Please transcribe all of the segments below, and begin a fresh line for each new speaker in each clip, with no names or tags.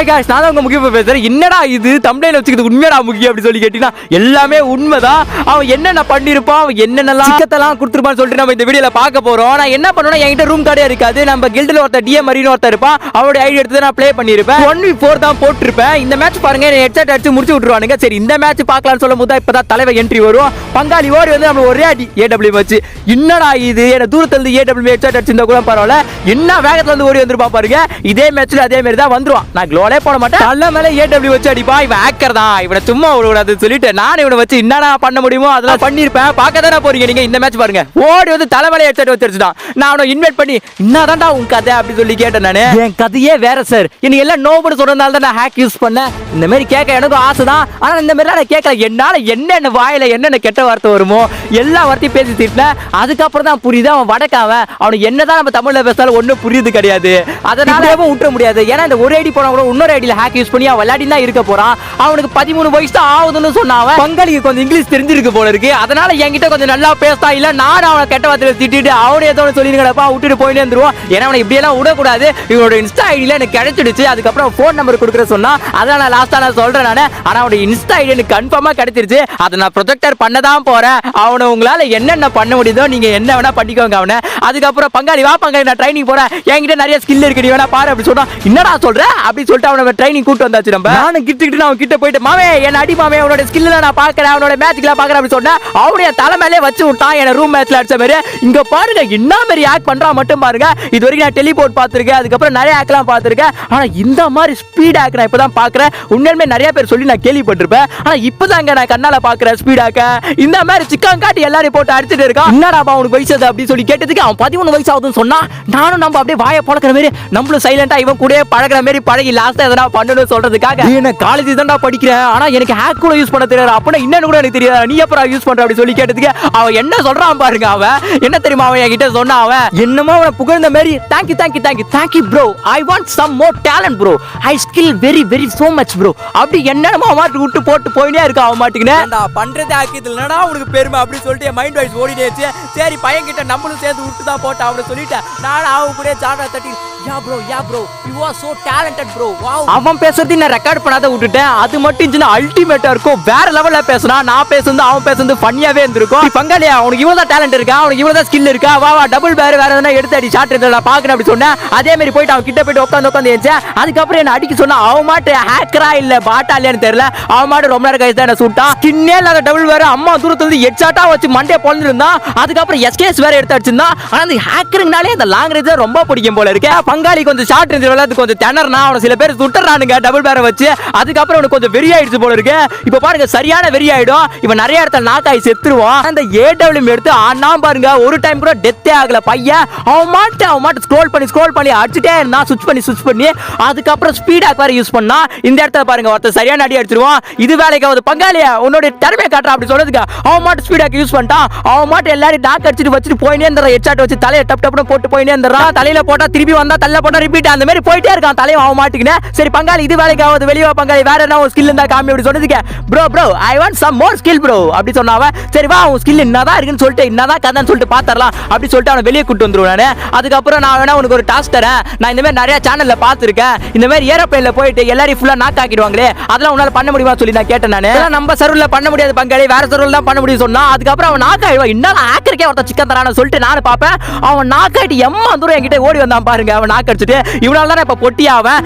Hi guys நான் தான் உங்க முக்கிய பேசுறேன். என்னடா இது? தமிழ்ல வச்சுக்கிறது உண்மையடா முக்கியம் அப்படி சொல்லி கேட்டிங்கன்னா எல்லாமே உண்மைதான். அவன் என்னென்ன பண்ணிருப்பான் அவன் என்னென்னலாம் சிக்கத்தெல்லாம் கொடுத்துருப்பான்னு சொல்லிட்டு நம்ம இந்த வீடியோல பார்க்க போறோம். நான் என்ன பண்ணுவேன் என்கிட்ட ரூம் கார்டே இருக்காது. நம்ம கில்டில் ஒருத்தர் டிஎம் மரின்னு ஒருத்தர் இருப்பான். அவருடைய ஐடி எடுத்து நான் ப்ளே பண்ணியிருப்பேன். ஒன் வி ஃபோர் தான் போட்டிருப்பேன். இந்த மேட்ச் பாருங்க ஹெட்செட் அடிச்சு முடிச்சு விட்டுருவானுங்க. சரி இந்த மேட்ச் பார்க்கலாம்னு சொல்லும் போது இப்பதான் தலைவர் என்ட்ரி வரும் பங்காளி ஓடி வந்து நம்ம ஒரே அடி ஏடபிள்யூ வச்சு என்னடா இது? என்ன தூரத்துல இருந்து ஏடபிள்யூ ஹெட்செட் அடிச்சிருந்தா கூட பரவாயில்ல. என்ன வேகத்தில் வந்து ஓடி வந்துருப்பா பாருங்க. இதே மேட்ச்சில் அதே மாதிரி தான் வந்துருவான். நான் க்ளோலே போட மாட்டேன். நல்ல மேல ஏடபிள்யூ வச்சு அடிப்பா இவன் ஹேக்கர் தான். இவனை சும்மா விடக்கூடாது சொல்லிட்டு நான் இவனை வச்சு என்னடா பண்ண முடியுமோ அதெல்லாம் பண்ணிருப்பேன் பார்க்க தானே போறீங்க நீங்க இந்த மேட்ச் பாருங்க. ஓடி வந்து தலைமலை ஹெட்செட் வச்சிருச்சுட்டான் நான் அவனை இன்வைட் பண்ணி என்னதான்டா உன் கதை? அப்படி சொல்லி கேட்டேன் நானு. என் கதையே வேற சார் எனக்கு எல்லாம் நோபடி சொல்றதுனால தான் நான் ஹேக் யூஸ் பண்ணேன். இந்த மாதிரி கேட்க எனக்கும் ஆசை தான். ஆனா இந்த மாதிரி நான் கேட்கல. என்னால என்னென்ன வாயில என்னென்ன கெட்ட வார்த்தை வருமோ எல்லா வார்த்தையும் பேசி திட்டினேன் அதுக்கப்புறம் தான் புரியுது அவன் வடக்காவன் அவனுக்கு என்னதான் நம்ம தமிழ்ல பேசினாலும் ஒன்றும் புரியுது கிடையாது. அதனால விட்டுற முடியாது? ஏன்னா இந்த ஒரு ஐடி போனா கூட இன்னொரு ஐடியில் ஹேக் யூஸ் பண்ணி அவன் விளையாடி தான் இருக்க போறான். அவனுக்கு பதிமூணு வயசு தான் ஆகுதுன்னு சொன்னாவன் அவன் பங்காளிக்கு கொஞ்சம் இங்கிலீஷ் தெரிஞ்சிருக்கு போல இருக்கு. அதனால என்கிட்ட கொஞ்சம் நல்லா பேசா இல்ல நான் அவனை கெட்ட வார்த்தையில திட்டிட்டு அவனே ஏதோ சொல்லிருங்கடப்பா விட்டுட்டு போயிட்டு வந்துருவோம் ஏன்னா அவனை இப்படியெல்லாம் விடக்கூடாது. இவனோட இன்ஸ்டா ஐடியில எனக்கு கிடைச்சிடுச்சு. அதுக்கப்புறம் ஃபோன் நம்பர் கொடுக்குற சொன்னா அதான் நான் லாஸ்டா நான் சொல்றேன் நானு. ஆனா அவனோட இன்ஸ்டா ஐடி எனக்கு கன்ஃபார்மா கிடைச்சிருச்சு. அதை நான் ப்ரொஜெக்டர் பண்ண தான் போறேன். அவனை உங்களால என்னென்ன பண்ண முடியுதோ நீங்க என்ன வேணா பண்ணிக்கோங்க அவனை. அதுக்கப்புறம் பங்காளி வா பங்காளி நான் ட்ரைனிங் போறேன். என்கிட்ட நிறைய ஸ்கில் இருக்கு நீ வேணா பாரு அப்படி சொன்னா என்னடா சொல்ற? அப்படி சொல்லிட்டு அவனை ட்ரைனிங் கூட்டு வந்தாச்சு நம்ம. நானும் கிட்டுக்கிட்டு அவன் கிட்ட போயிட்டு மாமே என்ன அடி மாமே அவனோட ஸ்கில்ல நான் பாக்குறேன் அவனோட மேட்ச்லாம் பாக்குறேன் அப்படின்னு சொன்னேன். அவனுடைய தலைமையிலே வச்சு விட்டான் என் ரூம் மேட்ச்ல அடிச்ச மாதிரி. இங்க பாருங்க என்ன மாதிரி ஆக்ட் பண்றான் மட்டும் பாருங்க. இது வரைக்கும் நான் டெலிபோர்ட் பார்த்திருக்கேன் அதுக்கப்புறம் நிறைய ஆக்லாம் பார்த்துருக்கேன். ஆனா இந்த மாதிரி ஸ்பீட் ஆக் நான் இப்பதான் பாக்குறேன் உண்மையுமே நிறைய பேர் சொல்லி நான் கேள்விப்பட்டிருப்பேன். ஆனா இப்பதாங்க நான் கண்ணால பாக்குறேன் ஸ்பீட் ஆக்க இந்த மாதிரி சிக்கன் காட்டி எல்லாரையும் போட்டு அடிச்சிட்டு இருக்கான். என்னடா அவனுக்கு வயசு அப்படின்னு சொல்லி கேட்டதுக்கு அவன் பதிமூணு வயசு ஆகுதுன்னு சொன்னா நானும் நம்ம அப்படியே வாயை பழக்கிற மாதிரி நம்மளும் சைலண்டா இவன் கூட பழகுற மாதிரி பழகி லாஸ்டா எதனா பண்ணணும்னு சொல்றதுக்காக. என்ன காலேஜ் தான்டா படிக்கிறேன் ஆனா எனக்கு ஹேக் கூட யூஸ் பண்ண தெரியாது. அப்படின்னா இன்னும் கூட எனக்கு தெரியாது. நீ அப்புறம் யூஸ் பண்ற அப்படி சொல்லி கேட்டதுக்கு அவன் என்ன சொல்றான் பாருங்க அவன் என்ன தெரியுமா அவன் என்கிட்ட சொன்னா அவன் என்னமோ அவனை புகழ்ந்த மாதிரி thank you thank you thank you thank you bro I want some more talent bro I skill very very so much bro அப்படி என்னமோ அவன் மாட்டு விட்டு போட்டு போயினே இருக்கா அவன் மாட்டுக்குன்னு.
நான் பண்றது ஆக்கியது இல்லடா உனக்கு பெருமை அப்படின்னு சொல்லிட்டு மைண்ட் வாய்ஸ் ஓடிட்டேச்சு சரி பையன் கிட்ட நம்மளும் சேர்ந்து விட்டு தான் போட்டா அவனை சொல்லிட்டேன். நானும் அவன் கூட சாடா தட்டி ya bro ya bro you are so talented bro
அவன் பேசுறது நான் ரெக்கார்ட் பண்ணாத விட்டுட்டேன். அது மட்டும் இருந்துச்சுன்னா அல்டிமேட்டா இருக்கும். வேற லெவல்ல பேசுனா நான் பேசுறது அவன் பேசுறது ஃபன்னியாவே இருந்திருக்கும். பங்காளியா அவனுக்கு இவ்வளவு தான் டேலண்ட் இருக்கா? அவனுக்கு இவ்வளவு தான் ஸ்கில் இருக்கா? வா வா டபுள் பேர் வேற எதனா எடுத்து அடி ஷாட் இருந்தா நான் பாக்கணும் அப்படி சொன்னேன். அதே மாதிரி போயிட்டு அவன் கிட்ட போயிட்டு உட்காந்து உட்காந்து ஏச்சேன் அதுக்கப்புறம் என்ன அடிக்க சொன்னா அவன் மாட்டு ஹேக்கரா இல்ல பாட்டா இல்லையான்னு தெரியல. அவன் மாட்டு ரொம்ப நேரம் கழிச்சு தான் என்ன சுட்டான். கிண்ணே இல்லாத டபுள் வேற அம்மா தூரத்துல இருந்து எட்சாட்டா வச்சு மண்டே பொழந்துருந்தான் அதுக்கப்புறம் எஸ்கேஸ் வேற எடுத்து அடிச்சிருந்தான். ஆனா அந்த ஹேக்கருங்கனாலே அந்த லாங் ரேஞ்ச் ரொம்ப பிடிக்கும் போல இருக்கு. பங்காளி கொஞ்சம் ஷார்ட் ரேஞ்ச் விளையாட்டு கொஞ்சம் திணறனா அவனை சில பேர் சுட்டுறானுங்க டபுள் பேரை வச்சு. அதுக்கப்புறம் அவனுக்கு கொஞ்சம் வெறி ஆயிடுச்சு போல இருக்கு. இப்ப பாருங்க சரியான வெறி ஆயிடும் இவன் நிறைய இடத்துல நாக்காய் செத்துருவான். அந்த ஏடபிள்யூ எடுத்து ஆனா பாருங்க ஒரு டைம் கூட டெத்தே ஆகல பையன். அவன் மாட்டு அவன் மாட்டு ஸ்க்ரோல் பண்ணி ஸ்க்ரோல் பண்ணி அடிச்சுட்டே இருந்தான் சுவிச் பண்ணி சுவிச் பண்ணி. அதுக்கப்புறம் ஸ்பீடாக் வேற யூஸ் பண்ணா இந்த இடத்துல பாருங்க ஒருத்தர் சரியான அடி அடிச்சிருவான். இது வேலைக்கு பங்காளியா உன்னோட திறமையை காட்டுற அப்படி சொல்றதுக்கு. அவன் மாட்டு ஸ்பீடாக் யூஸ் பண்ணிட்டான். அவன் மாட்டு எல்லாரும் டாக் அடிச்சுட்டு வச்சுட்டு போயினே இருந்தா ஹெட்ஷாட் வச்சு தலையை டப் டப்னு போட்டு போயினே இருந்தான் தலையில போட்டா திருப்பி வந்தா தலையில போட்டா ரிப்பீட் அந்த மாதிரி போயிட்டே இருக்கான் தலையை அவன் மாட்டுக்குன்னு. சரி பங்காளி இது வேலைக்கு ஆகுது வெளியே பங்காளி. வேற என்ன ஒரு ஸ்கில் இருந்தா காமி அப்படி சொன்னதுக்கு? Bro bro I want some more skill bro அப்படி சொன்னாவ சரி வா உன் ஸ்கில் என்னதான் இருக்குன்னு சொல்லிட்டு என்னதான் கதைன்னு சொல்லிட்டு பாத்தரலாம் அப்படி சொல்லிட்டு அவனை வெளியே கூட்டு வந்துருவேன் அதுக்கப்புறம் நான் வேணா உனக்கு ஒரு டாஸ்க் தரேன். நான் இந்த மாதிரி நிறைய சேனல்ல பார்த்துருக்கேன். இந்த மாதிரி ஏரோப்ளைன்ல போயிட்டு எல்லாரையும் ஃபுல்லா நாக் ஆக்கிடுவாங்களே அதெல்லாம் உன்னால பண்ண முடியுமா சொல்லி நான் கேட்டேன் நான். நம்ம சர்வர்ல பண்ண முடியாது பங்காளி. வேற சர்வர்ல தான் பண்ண முடியும் சொன்னா அதுக்கப்புறம் அவன் நாக் ஆயிடுவான். இன்னும் ஆக்கருக்கே ஒருத்தன் சிக்கன் தரான்னு சொல்லிட்டு நானும் பார்ப்பேன். அவன் நாக் ஆயிட்டு எம்மா தூரம் என்கிட்ட ஓடி வந்தான் பாருங்க. அவன் நாக் அடிச்சுட்டு இவனால தான் இப்ப பொட்டியாவன்.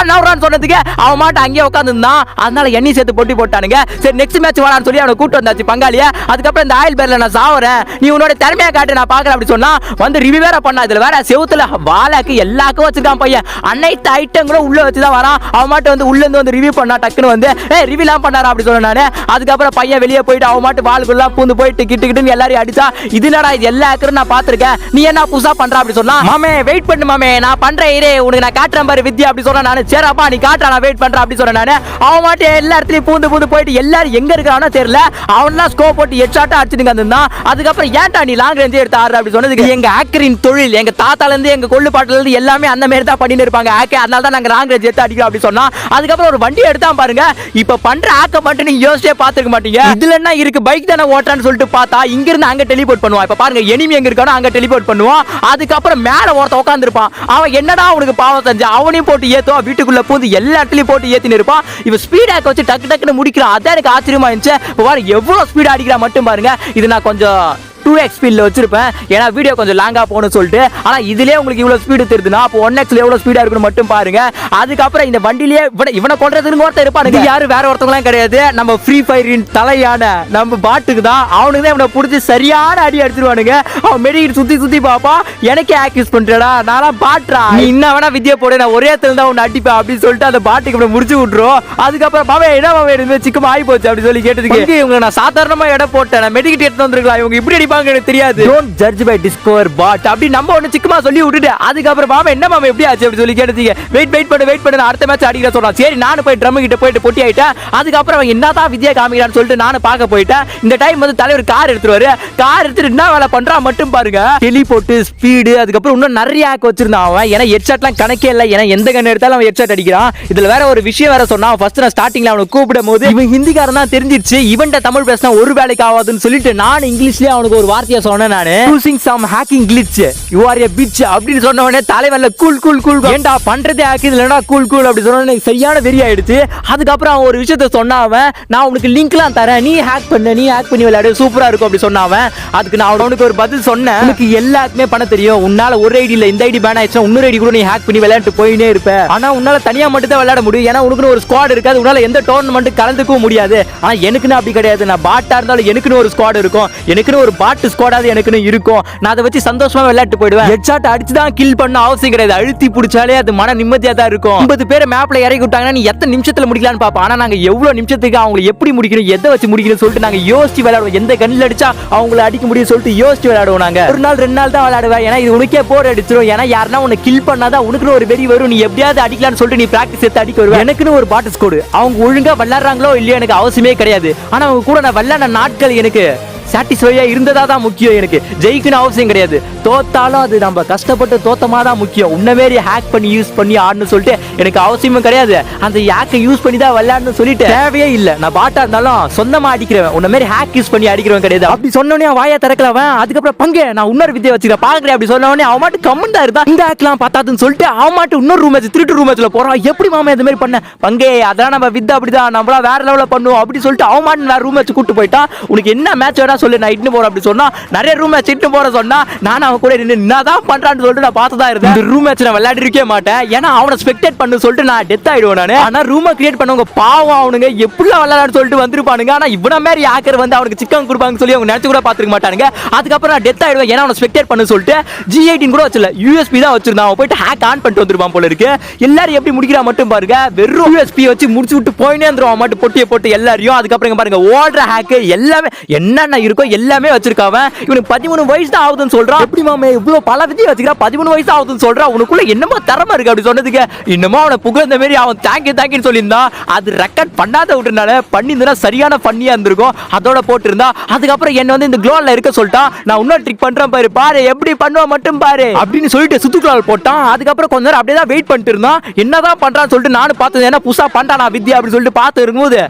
நவுறான் நவுறான்னு சொன்னதுக்கு அவன் மாட்ட அங்கேயே உட்காந்துருந்தான் அதனால எண்ணி சேர்த்து பொட்டி போட்டானுங்க. சரி நெக்ஸ்ட் மேட்ச் வாடான்னு சொல்லி அவனை கூட்டு வந்தாச்சு பங்காளிய. அதுக்கப்புறம் இந்த ஆயில் பேரில் நான் சாவறேன். நீ உன்னோட திறமையை காட்டு நான் பார்க்குறேன் அப்படி சொன்னா வந்து ரிவ்யூ வேற பண்ணா. இதுல வேற செவுத்துல வாலாக்கு எல்லாக்கும் வச்சிருக்கான் பையன். அனைத்து ஐட்டங்களும் உள்ள வச்சு தான் வரான். அவன் மாட்டு வந்து உள்ள இருந்து வந்து ரிவ்யூ பண்ணா டக்குன்னு வந்து ஏ ரிவ்யூலாம் பண்ணாரா? அப்படி சொன்னேன் நான். அதுக்கப்புறம் பையன் வெளியே போயிட்டு அவன் மாட்டு வாளுக்குள்ள பூந்து போயிட்டு கிட்டு கிட்டுன்னு எல்லாரையும் அடிச்சா இது என்னடா இது? எல்லா ஏக்கரும் நான் பார்த்துருக்கேன். நீ என்ன புதுசா பண்ற? அப்படி சொன்னா மாமே வெயிட் பண்ணு மாமே. நான் பண்றேன் இரே. உனக்கு நான் காட்டுறேன் பாரு வித்யா. அப்படி சொன்னா நானு. சரிப்பா நீ காட்டுறா நான் வெயிட் பண்றேன் அப்படி சொன்னேன் நான். அவன் மாட்டு எல்லா இடத்துலயும் பூந்து பூந்து போயிட்டு எல்லாரும் எங்க இருக்கானோ தெரியல. அவன்லாம் ஸ்கோப் போட்டு ஹெட்ஷாட்டா அடிச்சுட்டு வந்திருந்தான். அதுக்கப்புறம் ஏன்டா நீ லாங் ரேஞ்சே எடுத்து ஆடுற அப்படி சொன்னதுக்கு எங்க ஆக்கரின் தொழில் எங்க தாத்தால இருந்து எங்க கொள்ளு பாட்டுல இருந்து எல்லாமே அந்த மாதிரி தான் பண்ணிட்டு இருப்பாங்க. ஆக்கே அதனால தான் நாங்க லாங் ரேஞ்ச் எடுத்து அடிக்கிறோம் அப்படி சொன்னா. அதுக்கப்புறம் ஒரு வண்டி எடுத்தான் பாருங்க. இப்ப பண்ற ஆக்க மட்டும் நீங்க யோசிச்சே பாத்துக்க மாட்டீங்க. இதுல என்ன இருக்கு? பைக் தானே ஓட்டுறான்னு சொல்லிட்டு பார்த்தா இங்க இருந்து அங்க டெலிபோர்ட் பண்ணுவான். இப்ப பாருங்க எனிமி எங்க இருக்கானோ அங்க டெலிபோர்ட் பண்ணுவான். அதுக்கப்புறம் மேல ஒருத்த உட்காந்துருப்பான் அவன் என்னடா அவனுக்கு பாவம் செஞ்சா? அவனையும் போட்டு ஏத்தோ வீட்டுக்குள்ள போது எல்லா இடத்துலயும் போட்டு ஏத்தின்னு இருப்பான். இவன் ஸ்பீட் ஆக்க வச்சு டக்கு டக்குன்னு முடிக்கிறான். அதான் எனக்கு ஆச்சரியமா இருந்துச்சு. இப்போ எவ்வளவு ஸ்பீட் அடிக்கிறான் மட்டும் பாருங்க. இது நான் கொஞ்சம் டூ எக்ஸ் ஸ்பீடில் வச்சிருப்பேன். ஏன்னா வீடியோ கொஞ்சம் லாங்காக போகணும்னு சொல்லிட்டு. ஆனால் இதிலே உங்களுக்கு இவ்வளோ ஸ்பீடு தெரியுதுன்னா அப்போ ஒன் எக்ஸில் எவ்வளோ ஸ்பீடாக இருக்குன்னு மட்டும் பாருங்க. அதுக்கப்புறம் இந்த வண்டிலேயே இவனை இவனை கொள்றதுன்னு ஒருத்தர் இருப்பானுங்க. யாரு? வேற ஒருத்தவங்களாம் கிடையாது. நம்ம ஃப்ரீ ஃபயரின் தலையான நம்ம பாட்டுக்கு தான். அவனுக்கு தான் இவனை பிடிச்சி சரியான அடி அடிச்சிருவானுங்க. அவன் மெடிக்கிட்டு சுற்றி சுற்றி பார்ப்பான். எனக்கே ஆக்யூஸ் பண்ணுறடா நான்லாம் பாட்டுறா. நீ இன்னும் வேணா வித்தியா போடு. நான் ஒரே தான் உன்னை அடிப்பேன் அப்படின்னு சொல்லிட்டு அந்த பாட்டுக்கு இப்படி முடிச்சு விட்டுரும். அதுக்கப்புறம் மாவே என்ன மாவே எடுத்து ஆகி போச்சு அப்படி சொல்லி கேட்டதுக்கு இவங்க நான் சாதாரணமாக இடம் போட்டேன். நான் மெடிக்கிட்டு எடுத்து வந்துருக்கலாம். இவங்க இப்படி அடிப்பாங்க. எனக்கு தெரியாது. Don't judge by discover but அப்படி நம்ம ஒண்ணு சிக்கமா சொல்லி விட்டுட்டு அதுக்கப்புறம் மாமா என்ன மாமா எப்படி ஆச்சு? அப்படி சொல்லி கேட்டதுக்கு வெயிட் வெயிட் பண்ணு வெயிட் பண்ணு அடுத்த மேட்ச் அடிக்கிற சொல்றான். சரி நானும் போய் ட்ரம் கிட்ட போயிட்டு பொட்டி ஆயிட்டேன். அதுக்கப்புறம் அவன் என்னதான் வித்யா காமிக்கிறான்னு சொல்லிட்டு நானும் பார்க்க போயிட்டேன். இந்த டைம் வந்து தலைவர் கார் எடுத்துருவாரு. கார் எடுத்துட்டு என்ன வேலை பண்றான் மட்டும் பாருங்க. டெலி போட்டு ஸ்பீடு அதுக்கப்புறம் இன்னும் நிறைய ஆக் வச்சிருந்தான் அவன். ஏன்னா ஹெட்ஷாட்லாம் கணக்கே இல்லை. ஏன்னா எந்த கண்ணு எடுத்தாலும் அவன் ஹெட்ஷாட் அடிக்கிறான். இதுல வேற ஒரு விஷயம் வேற சொன்னான். ஃபர்ஸ்ட் நான் ஸ்டார்டிங்ல அவனை கூப்பிடும் போது இவன் ஹிந்திக்காரன் தான் தெரிஞ்சிருச்சு. இவன்ட்ட தமிழ் பேசினா ஒரு வேலைக்கு ஆகாதுன்னு சொல்லிட்டு நான் இங்கிலீஷ்லயே அவனுக்கு ஒரு வார்த்தையை சொன்னேன் நானு. Using some hacking glitch you are a bitch அப்படின்னு சொன்ன உடனே தலைவன்ல கூல் கூல் கூல் ஏன்டா பண்றதே ஹேக் இல்லடா கூல் கூல் அப்படி சொன்ன சரியான வெறி ஆயிடுச்சு. அதுக்கப்புறம் அவன் ஒரு விஷயத்த சொன்னாவன் நான் உனக்கு லிங்க்லாம் தரேன். நீ ஹேக் பண்ண நீ ஹேக் பண்ணி விளையாடு. சூப்பரா இருக்கும் அப்படி சொன்னாவன் அதுக்கு நான் அவனுக்கு ஒரு பதில் சொன்னேன். உனக்கு எல்லாத்துக்குமே பண்ண தெரியும். உன்னால ஒரு ஐடி இல்ல இந்த ஐடி பேன் இன்னொரு ஐடி கூட நீ ஹேக் பண்ணி விளையாட்டு போயினே இருப்ப. ஆனா உன்னால தனியா மட்டும் தான் விளையாட முடியும். ஏன்னா உனக்குன்னு ஒரு ஸ்குவாட் இருக்காது. உன்னால எந்த டோர்னமெண்ட் கலந்துக்கவும் முடியாது. ஆனா எனக்குன்னு அப்படி கிடையாது. நான் பாட்டா இருந்தாலும் எனக்குன்னு ஒரு ஸ்குவாட் இருக்கும். எனக்குன்னு ஒரு பாட்டு ஸ்குவாடாவது எனக்குன்னு இருக்கும். நான் அதை வச்சு சந்தோஷமா விளையாட்டு போயிடுவேன். ஹெட்ஷாட் அடிச்சு தான் கில் பண்ண அவசியம் கிடையாது. அழுத்தி பிடிச்சாலே அது மன நிம்மதியா தான் இருக்கும். ஐம்பது பேர் மேப்ல இறக்கி விட்டாங்கன்னா நீ எத்தனை நிமிஷத்துல முடிக்கலாம்னு பாப்பா ஆனா நாங்க எவ்வளவு நிமிஷத்துக்கு அவங்களை எப்படி முடிக்கணும் எதை வச்சு முடிக்கணும் சொல்லிட்டு நாங்க யோசிச்சு விளையாடுவோம். எந்த கண்ணில் அடிச்சா அவங்கள அடிக்க முடியும் சொல்லிட்டு யோசிச்சு விளையாடுவோம் நாங்க. ஒரு நாள் ரெண்டு நாள் தான் விளையாடுவேன். ஏன்னா இது உனக்கே போர் அடிச்சிடும் ஏன்னா யாருன்னா உன்னை கில் பண்ணாதான் உனக்குன்னு ஒரு வெறி வரும். நீ எப்படியாவது அடிக்கலாம்னு சொல்லிட்டு நீ பிராக்டிஸ் எடுத்து அடிக்க வருவேன். எனக்குன்னு ஒரு பாட்டு ஸ்கோடு அவங்க ஒழுங்கா விளையாடுறாங்களோ இல்லையோ எனக்கு அவசியமே கிடையாது. ஆனா அவங்க கூட நான் விளையாட நாட்கள் எனக்கு சாட்டிஸ்ஃபையா இருந்ததா தான் முக்கியம் எனக்கு. ஜெயிக்கணும் அவசியம் கிடையாது. தோத்தாலும் அது நம்ம கஷ்டப்பட்டு தோத்தமாக தான் முக்கியம். உன்ன மாரி ஹேக் பண்ணி யூஸ் பண்ணி ஆடணும்னு சொல்லிட்டு எனக்கு அவசியமும் கிடையாது. அந்த ஹேக்கை யூஸ் பண்ணி தான் விளையாடணும்னு சொல்லிட்டு தேவையே இல்லை. நான் பாட்டா இருந்தாலும் சொந்தமா அடிக்கிறவன் உன்ன மாதிரி ஹேக் யூஸ் பண்ணி அடிக்கிறவன் கிடையாது. அப்படி சொன்னோடனே வாயை திறக்கலவன் அதுக்கப்புறம் பங்கு நான் இன்னொரு வித்தியை வச்சுக்கிறேன். பாக்குறேன் அப்படி சொன்னோடனே அவன் மாட்டு கம்மன் தான் இருந்தா இந்த ஹேக்லாம் பார்த்தாதுன்னு சொல்லிட்டு அவன் மாட்டு இன்னொரு ரூம் வச்சு திருட்டு ரூம் மேட்ச்ல போறான். எப்படி மாமா இந்த மாதிரி பண்ண? பங்கே அதெல்லாம் நம்ம வித்த அப்படிதான் நம்மளா வேற லெவலில் பண்ணுவோம். அப்படி சொல்லிட்டு அவன் மாட்டு வேற ரூம் வச்சு கூட்டு போயிட்டான். உனக்கு என்ன மேட்ச் வேணா சொல்லு நான் இட்டு போறேன் அப்படி சொன்னா நிறைய ரூம் மேட்ச் இட்டு போற சொன்னா நான் அவன் கூட நின்று என்னதான் பண்றான்னு சொல்லிட்டு நான் பார்த்து தான் இருந்தேன் ரூம் மேட்ச் நான் விளையாடிருக்கே மாட்டேன். ஏன்னா அவனை ஸ்பெக்டேட் பண்ணு சொல்லிட்டு நான் டெத் ஆயிடுவேன் நான். ஆனா ரூமை கிரியேட் பண்ணவங்க பாவம் அவனுங்க. எப்படிலாம் விளையாடு சொல்லிட்டு வந்திருப்பானுங்க. ஆனா இவன மாதிரி ஆக்கர் வந்து அவனுக்கு சிக்கன் கொடுப்பாங்கன்னு சொல்லி அவங்க நினைச்சு கூட பாத்துக்க மாட்டானுங்க. அதுக்கப்புறம் நான் டெத் ஆயிடுவேன். ஏன்னா அவனை ஸ்பெக்டேட் பண்ணு சொல்லிட்டு ஜி எயிட்டின் கூட வச்சல யூஎஸ்பி தான் வச்சிருந்தான். அவன் போயிட்டு ஹேக் ஆன் பண்ணிட்டு வந்துருப்பான் போல இருக்கு. எல்லாரும் எப்படி முடிக்கிறா மட்டும் பாருங்க. வெறும் யூஎஸ்பி வச்சு முடிச்சு விட்டு போயினே இருந்துருவான். மட்டும் பொட்டியை போட்டு எல்லாரையும் அதுக்கப்புறம் பாருங்க ஓடுற ஹேக்கு எல்லாமே என்னென்ன இருக்கோ எல்லாமே வச்சிருக்காவன் இவனுக்கு பதிமூணு வயசு தான் ஆகுதுன்னு சொல்றான் எப்படி மாமே இவ்வளவு பல விதி வச்சுக்கிறா பதிமூணு வயசு ஆகுதுன்னு சொல்றான் உனக்குள்ள என்னமோ திறமை இருக்கு அப்படி சொன்னதுக்கு. இன்னமும் அவனை புகழ்ந்த மாதிரி அவன் தேங்க்யூ தேங்க்யூன்னு சொல்லியிருந்தான். அது ரெக்கார்ட் பண்ணாத விட்டுனால பண்ணியிருந்தா சரியான பண்ணியா இருந்திருக்கும். அதோட போட்டிருந்தா. அதுக்கப்புறம் என்ன வந்து இந்த க்ளோல இருக்க சொல்லிட்டான். நான் இன்னொரு ட்ரிக் பண்றேன் பாரு. பாரு எப்படி பண்ணுவான் மட்டும் பாரு. அப்படின்னு சொல்லிட்டு சுத்துக்குளால் போட்டான். அதுக்கப்புறம் கொஞ்ச நேரம் அப்படியே தான் வெயிட் பண்ணிட்டு இருந்தான். என்னதான் பண்றான்னு சொல்லிட்டு நானும் பார்த்தது என்ன புதுசா பண்றானா வித்யா அப்படின்னு சொல்லிட்டு பார்த்து இருக்கும்போது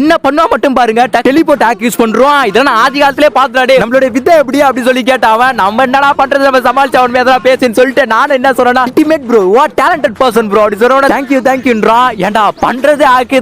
என்ன பண்ணுவா மட்டும் பாருங்க. டெலிபோர்ட் ஆக் யூஸ் பண்றோம். இதெல்லாம் நான் ஆதி காலத்திலே பார்த்துடாடே நம்மளுடைய வித்தை எப்படி அப்படி சொல்லி கேட்டான் அவன் நம்ம என்னடா பண்றது? நம்ம சமாளிச்சு அவன் மேல பேசின்னு சொல்லிட்டு நான் என்ன சொல்றேன்னா அல்டிமேட் ப்ரோ வா டேலண்டட் பர்சன் ப்ரோ அப்படி சொல்றோம் தேங்க்யூ தேங்க்யூன்றா ஏன்டா பண்றது ஆக்கு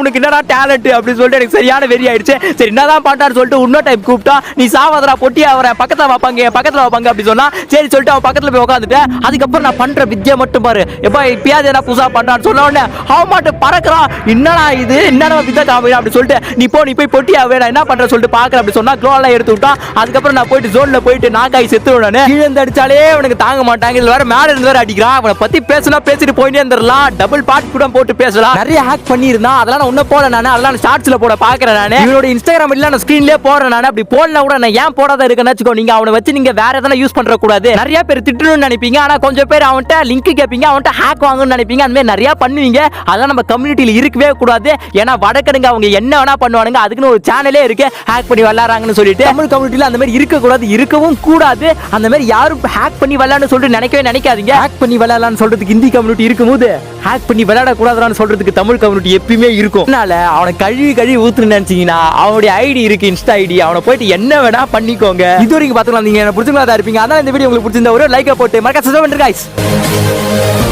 உனக்கு என்னடா டேலண்ட் அப்படி சொல்லிட்டு எனக்கு சரியான வெறி ஆயிடுச்சு. சரி என்னதான் பண்றான்னு சொல்லிட்டு இன்னொரு டைம் கூப்பிட்டா நீ சாவதரா பொட்டி அவரை பக்கத்துல வைப்பாங்க என் பக்கத்துல வைப்பாங்க அப்படி சொன்னா சரி சொல்லிட்டு அவன் பக்கத்துல போய் உட்காந்துட்டேன் அதுக்கப்புறம் நான் பண்ற வித்தியை மட்டும் பாரு. எப்பா இப்பயாவது என்ன புதுசா பண்றான்னு சொன்ன உடனே அவன் மட்டும் பறக்குறான். என்னடா இது? என்னடா வித்யா காமிடா அப்படி சொல்லிட்டு நீ போ நீ போய் பொட்டியா நான் என்ன பண்ற சொல்லிட்டு பாக்குற அப்படி சொன்னா க்ளோலாம் எடுத்து விட்டான். அதுக்கப்புறம் நான் போயிட்டு ஜோனில் போயிட்டு நாக்காய் செத்து விடனே கீழே இருந்து அடிச்சாலே அவனுக்கு தாங்க மாட்டாங்க. இதில் வேற மேலே இருந்து வேற அடிக்கிறான். அவனை பற்றி பேசினா பேசிட்டு போயிட்டே இருந்துடலாம். டபுள் பார்ட் கூட போட்டு பேசலாம். நிறைய ஹேக் பண்ணியிருந்தான். அதெல்லாம் நான் ஒன்றும் போல நான். அதெல்லாம் ஷார்ட்ஸில் போட பார்க்குறேன் நான். இவனோட இன்ஸ்டாகிராம் இல்லை நான் ஸ்க்ரீன்லேயே போடுறேன் நான். அப்படி போடலாம் கூட நான் ஏன் போடாத இருக்கேன்னு வச்சுக்கோ. நீங்கள் அவனை வச்சு நீங்கள் வேற எதனா யூஸ் பண்ணுறக்கூடாது கூடாது நிறைய பேர் திட்டணும்னு நினைப்பீங்க. ஆனால் கொஞ்சம் பேர் அவன்கிட்ட லிங்க் கேட்பீங்க. அவன்கிட்ட ஹேக் வாங்கணும்னு நினைப்பீங்க. அந்த மாதிரி பண்ணுவீங்க. அதெல்லாம் நம்ம கம்யூனிட்டியில் இருக்கவே கூடாது. ஏன்னா வடக்கடுங்க அவங்க என்ன வேணா பண்ணுவானுங்க. அதுக்குன்னு ஒரு சேனலே இருக்கு. ஹேக் பண்ணி விளாட்றாங்கன்னு சொல்லிட்டு தமிழ் கம்யூனிட்டில அந்த மாதிரி இருக்க கூடாது இருக்கவும் கூடாது. அந்த மாதிரி யாரும் ஹேக் பண்ணி விளையாடணும்னு சொல்லிட்டு நினைக்கவே நினைக்காதீங்க. ஹேக் பண்ணி விளையாடலாம்னு சொல்றதுக்கு ஹிந்தி கம்யூனிட்டி இருக்கும்போது ஹேக் பண்ணி விளையாட கூடாதுன்னு சொல்றதுக்கு தமிழ் கம்யூனிட்டி எப்பயுமே இருக்கும். அதனால அவனை கழுவி கழுவி ஊத்துன்னு நினைச்சீங்கன்னா அவனுடைய ஐடி இருக்கு இன்ஸ்டா ஐடி அவனை போயிட்டு என்ன வேணா பண்ணிக்கோங்க. இது வரைக்கும் பாத்துக்கலாம் நீங்க என்ன பிடிச்சிங்களா இருப்பீங்க அதான் இந்த வீடியோ உங்களுக்கு பிடிச்சிருந்தா ஒரு லைக்கை போட்டு மறக்க சப்ஸ்கிரைப் பண்ணுங்க